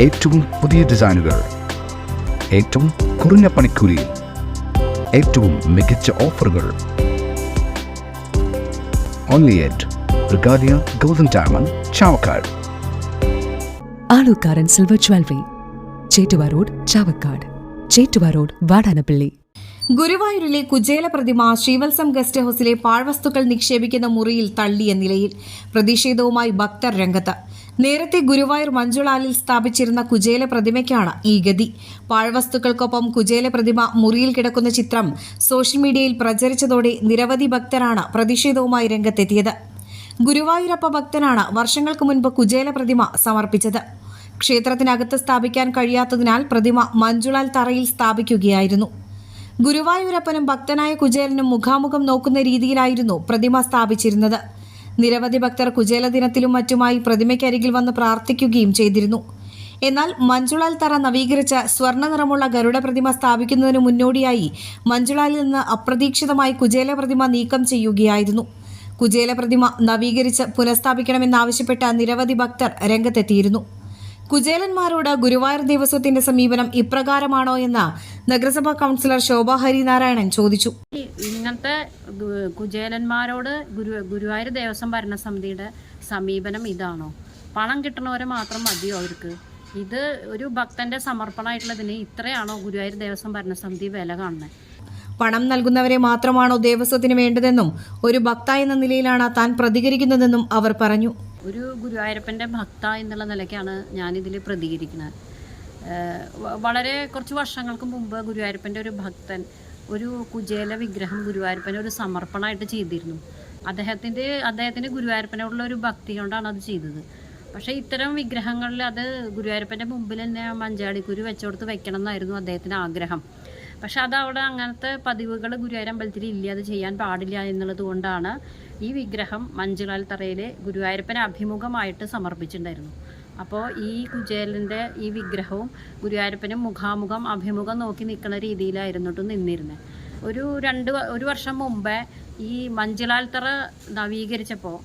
ഏറ്റവും പുതിയ ഡിസൈനുകൾ ഏറ്റവും കുറഞ്ഞ പണിക്കൂലിയിൽ ഏറ്റവും മികച്ച ഓഫറുകൾ. Only at Regalia Golden Diamond Chavakkad. Alukkaran silver jewellery Chettuva road Chavakkad. Chettuva road Vadanappally. ഗുരുവായൂരിലെ കുചേല പ്രതിമ ശ്രീവത്സം ഗസ്റ്റ് ഹൌസിലെ പാഴ്വസ്തുക്കൾ നിക്ഷേപിക്കുന്ന മുറിയിൽ തള്ളിയ നിലയിൽ പ്രതിഷേധവുമായി ഭക്തർ രംഗത്ത്. നേരത്തെ ഗുരുവായൂർ മഞ്ചുളാലിൽ സ്ഥാപിച്ചിരുന്ന കുചേല പ്രതിമയ്ക്കാണ് ഈ ഗതി. പാഴ്വസ്തുക്കൾക്കൊപ്പം കുചേല പ്രതിമ മുറിയിൽ കിടക്കുന്ന ചിത്രം സോഷ്യൽ മീഡിയയിൽ പ്രചരിച്ചതോടെ നിരവധി ഭക്തരാണ് പ്രതിഷേധവുമായി രംഗത്തെത്തിയത്. ഗുരുവായൂരപ്പ ഭക്തനാണ് വർഷങ്ങൾക്ക് മുൻപ് കുചേല പ്രതിമ സമർപ്പിച്ചത്. ക്ഷേത്രത്തിനകത്ത് സ്ഥാപിക്കാൻ കഴിയാത്തതിനാൽ പ്രതിമ മഞ്ജുളാൽ തറയിൽ സ്ഥാപിക്കുകയായിരുന്നു. ഗുരുവായൂരപ്പനും ഭക്തനായ കുചേലനും മുഖാമുഖം നോക്കുന്ന രീതിയിലായിരുന്നു പ്രതിമ സ്ഥാപിച്ചിരുന്നത്. നിരവധി ഭക്തർ കുചേല ദിനത്തിലും മറ്റുമായി പ്രതിമയ്ക്കരികിൽ വന്ന് പ്രാർത്ഥിക്കുകയും ചെയ്തിരുന്നു. എന്നാൽ മഞ്ജുളാൽ തറ നവീകരിച്ച സ്വർണ നിറമുള്ള ഗരുഡ പ്രതിമ സ്ഥാപിക്കുന്നതിന് മുന്നോടിയായി മഞ്ജുളാലിൽ നിന്ന് അപ്രതീക്ഷിതമായി കുചേല പ്രതിമ നീക്കം ചെയ്യുകയായിരുന്നു. കുചേല പ്രതിമ നവീകരിച്ച് പുനഃസ്ഥാപിക്കണമെന്നാവശ്യപ്പെട്ട നിരവധി ഭക്തർ രംഗത്തെത്തിയിരുന്നു. കുചേലന്മാരോട് ഗുരുവായൂർ ദേവസ്വത്തിന്റെ സമീപനം ഇപ്രകാരമാണോ എന്ന് നഗരസഭാ കൗൺസിലർ ശോഭ ഹരിനാരായണൻ ചോദിച്ചു. ഇങ്ങനത്തെ കുചേലന്മാരോട് ഗുരു ഗുരുവായൂർ ദേവസ്വം ഭരണസമിതിയുടെ സമീപനം ഇതാണോ? പണം കിട്ടണവരെ മാത്രം മതിയോ അവർക്ക്? ഇത് ഒരു ഭക്തന്റെ സമർപ്പണമായിട്ടുള്ളതിന് ഇത്രയാണോ ഗുരുവായൂർ ദേവസ്വം ഭരണസമിതി വില കാണുന്നത്? പണം നൽകുന്നവരെ മാത്രമാണോ ദേവസ്വത്തിന് വേണ്ടതെന്നും ഒരു ഭക്ത എന്ന നിലയിലാണ് താൻ പ്രതികരിക്കുന്നതെന്നും അവർ പറഞ്ഞു. ഒരു ഗുരുവായൂരപ്പന്റെ ഭക്ത എന്നുള്ള നിലയ്ക്കാണ് ഞാനിതിൽ പ്രതികരിക്കുന്നത്. വളരെ കുറച്ച് വർഷങ്ങൾക്ക് മുമ്പ് ഗുരുവായൂരപ്പന്റെ ഒരു ഭക്തൻ ഒരു കുജേല വിഗ്രഹം ഗുരുവായൂരപ്പനെ ഒരു സമർപ്പണമായിട്ട് ചെയ്തിരുന്നു. അദ്ദേഹത്തിന്റെ അദ്ദേഹത്തിന്റെ ഗുരുവായൂരപ്പനോടുള്ള ഒരു ഭക്തി കൊണ്ടാണ് അത് ചെയ്തത്. പക്ഷേ ഇത്തരം വിഗ്രഹങ്ങളിൽ അത് ഗുരുവായൂരപ്പന്റെ മുമ്പിൽ തന്നെ മഞ്ചാടിക്കുരു വെച്ചുകൊടുത്ത് വെക്കണം എന്നായിരുന്നു അദ്ദേഹത്തിന്റെ ആഗ്രഹം. പക്ഷെ അത് അവിടെ അങ്ങനത്തെ പതിവുകൾ ഗുരുവായൂർ അമ്പലത്തിൽ ഇല്ല അത് ചെയ്യാൻ പാടില്ല എന്നുള്ളത് കൊണ്ടാണ് ഈ വിഗ്രഹം മഞ്ചുളാൽ തറയിൽ ഗുരുവായൂരപ്പനെ അഭിമുഖമായിട്ട് സമർപ്പിച്ചിട്ടുണ്ടായിരുന്നു. അപ്പോൾ ഈ കുചേലിന്റെ ഈ വിഗ്രഹവും ഗുരുവായൂരപ്പനും മുഖാമുഖം അഭിമുഖം നോക്കി നിൽക്കുന്ന രീതിയിലായിരുന്നു നിന്നിരുന്നത്. ഒരു രണ്ട് ഒരു വർഷം മുമ്പേ ഈ മഞ്ചുളാൽ തറ നവീകരിച്ചപ്പോൾ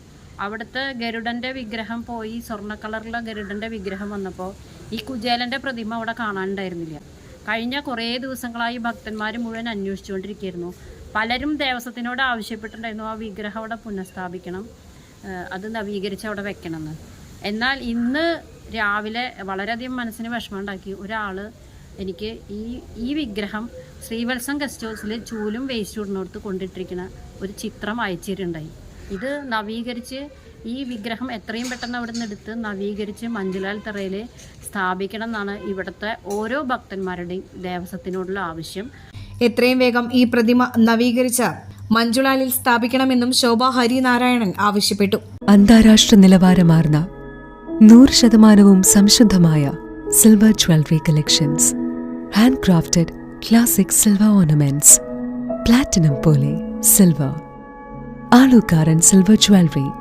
അവിടുത്തെ ഗരുഡന്റെ വിഗ്രഹം പോയി സ്വർണ കളറിലെ ഗരുഡന്റെ വിഗ്രഹം വന്നപ്പോൾ ഈ കുചേലന്റെ പ്രതിമ അവിടെ കാണാനുണ്ടായിരുന്നില്ല. കഴിഞ്ഞ കുറേ ദിവസങ്ങളായി ഭക്തന്മാർ മുഴുവൻ അന്വേഷിച്ചുകൊണ്ടിരിക്കുകയായിരുന്നു. പലരും ദേവസ്വത്തിനോട് ആവശ്യപ്പെട്ടിട്ടുണ്ടായിരുന്നു ആ വിഗ്രഹം അവിടെ പുനഃസ്ഥാപിക്കണം അത് നവീകരിച്ച് അവിടെ വെക്കണമെന്ന്. എന്നാൽ ഇന്ന് രാവിലെ വളരെയധികം മനസ്സിന് വിഷമമുണ്ടാക്കി. ഒരാൾ എനിക്ക് ഈ ഈ വിഗ്രഹം ശ്രീവത്സം ഗസ്റ്റ് ഹൗസിൽ ചൂലും വേസ്റ്റ് ഇടുന്നിടത്ത് കൊണ്ടിട്ടിരിക്കുന്ന ഒരു ചിത്രം അയച്ചിട്ടുണ്ടായി. ഇത് നവീകരിച്ച് ഈ വിഗ്രഹം എത്രയും പെട്ടെന്ന് അവിടെ നിന്ന് എടുത്ത് നവീകരിച്ച് മഞ്ജുലാൽ തറയിൽ സ്ഥാപിക്കണം എന്നാണ് ഇവിടുത്തെ ഓരോ ഭക്തന്മാരുടെയും ദേവസ്വത്തിനോടുള്ള ആവശ്യം. എത്രയും വേഗം ഈ പ്രതിമ നവീകരിച്ച് മഞ്ജുളാലിൽ സ്ഥാപിക്കണമെന്നും ശോഭ ഹരിനാരായണൻ ആവശ്യപ്പെട്ടു. അന്താരാഷ്ട്ര നിലവാരമാർന്ന നൂറ് ശതമാനവും സംശുദ്ധമായ silver jewellery collections. Handcrafted classic silver ornaments. Platinum പോലെ silver. Alukkaran silver jewellery.